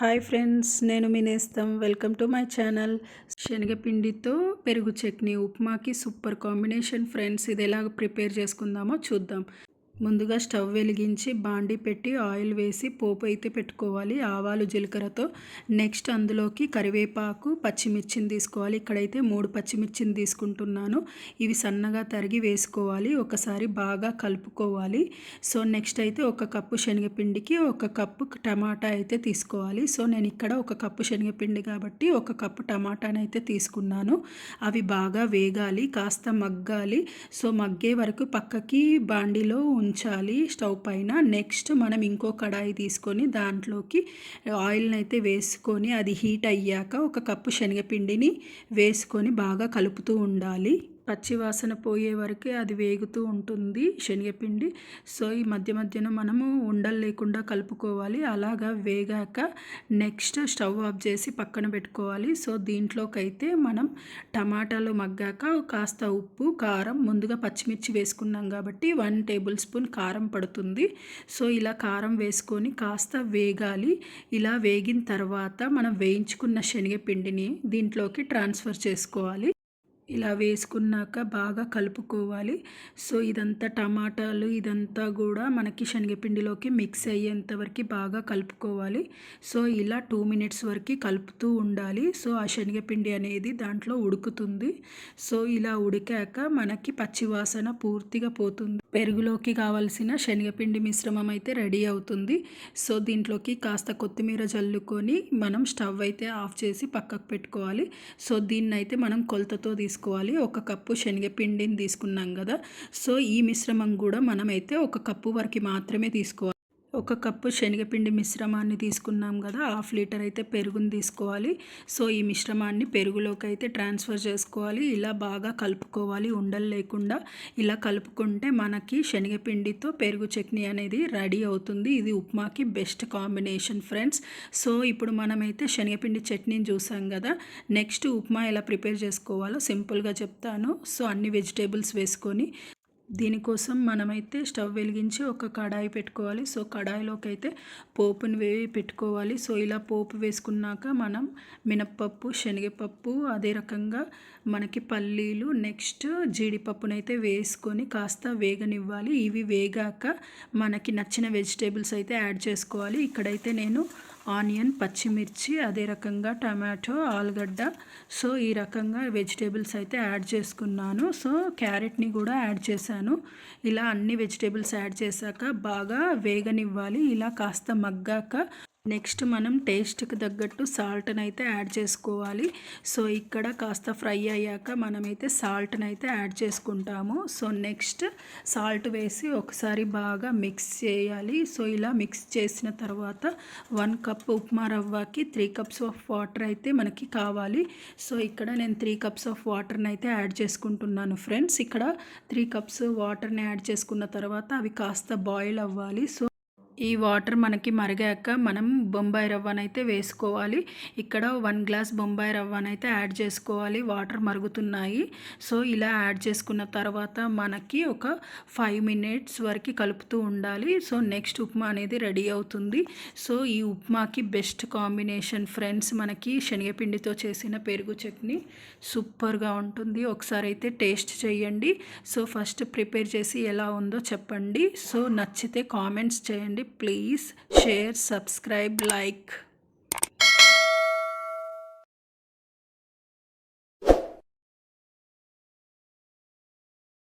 Hi friends నేను మీ నేస్తం వెల్కమ్ టు మై ఛానల్. శనగపిండితో పెరుగు చట్నీ ఉప్మాకి సూపర్ కాంబినేషన్. ఫ్రెండ్స్ ఇది ఎలా ప్రిపేర్ చేసుకుందామో చూద్దాం. ముందుగా స్టవ్ వెలిగించి బాండి పెట్టి ఆయిల్ వేసి పోపు అయితే పెట్టుకోవాలి. ఆవాలు జీలకర్రతో. నెక్స్ట్ అందులోకి కరివేపాకు పచ్చిమిర్చిని తీసుకోవాలి. ఇక్కడైతే మూడు పచ్చిమిర్చిని తీసుకుంటున్నాను. ఇవి సన్నగా తరిగి వేసుకోవాలి. ఒకసారి బాగా కలుపుకోవాలి. సో నెక్స్ట్ అయితే ఒక కప్పు శనగపిండికి ఒక కప్పు టమాటా అయితే తీసుకోవాలి. సో నేను ఇక్కడ ఒక కప్పు శనగపిండి కాబట్టి ఒక కప్పు టమాటాని అయితే తీసుకున్నాను. అవి బాగా వేగాలి కాస్త మగ్గాలి. సో మగ్గే వరకు పక్కకి బాండిలో ఉంచాలి స్టవ్ పైన. నెక్స్ట్ మనం ఇంకో కడాయి తీసుకొని దాంట్లోకి ఆయిల్ని అయితే వేసుకొని అది హీట్ అయ్యాక ఒక కప్పు శనగపిండిని వేసుకొని బాగా కలుపుతూ ఉండాలి. పచ్చివాసన పోయే వరకే అది వేగుతూ ఉంటుంది శనగపిండి. సో ఈ మధ్య మధ్యన మనము ఉండలు లేకుండా కలుపుకోవాలి. అలాగా వేగాక నెక్స్ట్ స్టవ్ ఆఫ్ చేసి పక్కన పెట్టుకోవాలి. సో దీంట్లోకైతే మనం టమాటాలు మగ్గాక కాస్త ఉప్పు కారం ముందుగా పచ్చిమిర్చి వేసుకున్నాం కాబట్టి వన్ టేబుల్ స్పూన్ కారం పడుతుంది. సో ఇలా కారం వేసుకొని కాస్త వేగాలి. ఇలా వేగిన తర్వాత మనం వేయించుకున్న శనగపిండిని దీంట్లోకి ట్రాన్స్ఫర్ చేసుకోవాలి. ఇలా వేసుకున్నాక బాగా కలుపుకోవాలి. సో ఇదంతా టమాటాలు ఇదంతా కూడా మనకి శనగపిండిలోకి మిక్స్ అయ్యేంత వరకు బాగా కలుపుకోవాలి. సో ఇలా టూ మినిట్స్ వరకు కలుపుతూ ఉండాలి. సో ఆ శనగపిండి అనేది దాంట్లో ఉడుకుతుంది. సో ఇలా ఉడికాక మనకి పచ్చివాసన పూర్తిగా పోతుంది. పెరుగులోకి కావాల్సిన శనగపిండి మిశ్రమం అయితే రెడీ అవుతుంది. సో దీంట్లోకి కాస్త కొత్తిమీర జల్లుకొని మనం స్టవ్ అయితే ఆఫ్ చేసి పక్కకు పెట్టుకోవాలి. సో దీన్నైతే మనం కొలతతో తీసుకోవాలి. ఒక కప్పు శనగపిండిని తీసుకున్నాం కదా. సో ఈ మిశ్రమం కూడా మనమైతే ఒక కప్పు వరకు మాత్రమే తీసుకోవాలి. ఒక కప్పు శనగపిండి మిశ్రమాన్ని తీసుకున్నాం కదా హాఫ్ లీటర్ అయితే పెరుగుని తీసుకోవాలి. సో ఈ మిశ్రమాన్ని పెరుగులోకి అయితే ట్రాన్స్ఫర్ చేసుకోవాలి. ఇలా బాగా కలుపుకోవాలి ఉండలు లేకుండా. ఇలా కలుపుకుంటే మనకి శనగపిండితో పెరుగు చట్నీ అనేది రెడీ అవుతుంది. ఇది ఉప్మాకి బెస్ట్ కాంబినేషన్ ఫ్రెండ్స్. సో ఇప్పుడు మనమైతే శనగపిండి చట్నీని చూసాం కదా నెక్స్ట్ ఉప్మా ఎలా ప్రిపేర్ చేసుకోవాలో సింపుల్గా చెప్తాను. సో అన్ని వెజిటేబుల్స్ వేసుకొని దీనికోసం మనమైతే స్టవ్ వెలిగించి ఒక కడాయి పెట్టుకోవాలి. సో కడాయిలోకి అయితే పోపుని వేవి పెట్టుకోవాలి. సో ఇలా పోపు వేసుకున్నాక మనం మినప్పప్పు శనగపప్పు అదే రకంగా మనకి పల్లీలు నెక్స్ట్ జీడిపప్పునైతే వేసుకొని కాస్త వేగనివ్వాలి. ఇవి వేగాక మనకి నచ్చిన వెజిటేబుల్స్ అయితే యాడ్ చేసుకోవాలి. ఇక్కడైతే నేను ఆనియన్ పచ్చిమిర్చి అదే రకంగా టమాటో ఆలుగడ్డ. సో ఈ రకంగా వెజిటేబుల్స్ అయితే యాడ్ చేసుకున్నాను. సో క్యారెట్ని కూడా యాడ్ చేశాను. ఇలా అన్ని వెజిటేబుల్స్ యాడ్ చేశాక బాగా వేగనివ్వాలి. ఇలా కాస్త మగ్గాక నెక్స్ట్ మనం టేస్ట్కి తగ్గట్టు సాల్ట్ని అయితే యాడ్ చేసుకోవాలి. సో ఇక్కడ కాస్త ఫ్రై అయ్యాక మనమైతే సాల్ట్ని అయితే యాడ్ చేసుకుంటాము. సో నెక్స్ట్ సాల్ట్ వేసి ఒకసారి బాగా మిక్స్ చేయాలి. సో ఇలా మిక్స్ చేసిన తర్వాత వన్ కప్ ఉప్మా రవ్వకి త్రీ కప్స్ ఆఫ్ వాటర్ అయితే మనకి కావాలి. సో ఇక్కడ నేను త్రీ కప్స్ ఆఫ్ వాటర్ని అయితే యాడ్ చేసుకుంటున్నాను ఫ్రెండ్స్. ఇక్కడ త్రీ కప్స్ వాటర్ని యాడ్ చేసుకున్న తర్వాత అవి కాస్త బాయిల్ అవ్వాలి. సో ఈ వాటర్ మనకి మరిగాక మనం బొంబాయి రవ్వనైతే వేసుకోవాలి. ఇక్కడ వన్ గ్లాస్ బొంబాయి రవ్వనైతే యాడ్ చేసుకోవాలి. వాటర్ మరుగుతున్నాయి. సో ఇలా యాడ్ చేసుకున్న తర్వాత మనకి ఒక ఫైవ్ మినిట్స్ వరకు కలుపుతూ ఉండాలి. సో నెక్స్ట్ ఉప్మా అనేది రెడీ అవుతుంది. సో ఈ ఉప్మాకి బెస్ట్ కాంబినేషన్ ఫ్రెండ్స్ మనకి శనగపిండితో చేసిన పెరుగు చట్నీ సూపర్గా ఉంటుంది. ఒకసారి అయితే టేస్ట్ చేయండి. సో ఫస్ట్ ప్రిపేర్ చేసి ఎలా ఉందో చెప్పండి. సో నచ్చితే కామెంట్స్ చేయండి. Please share subscribe like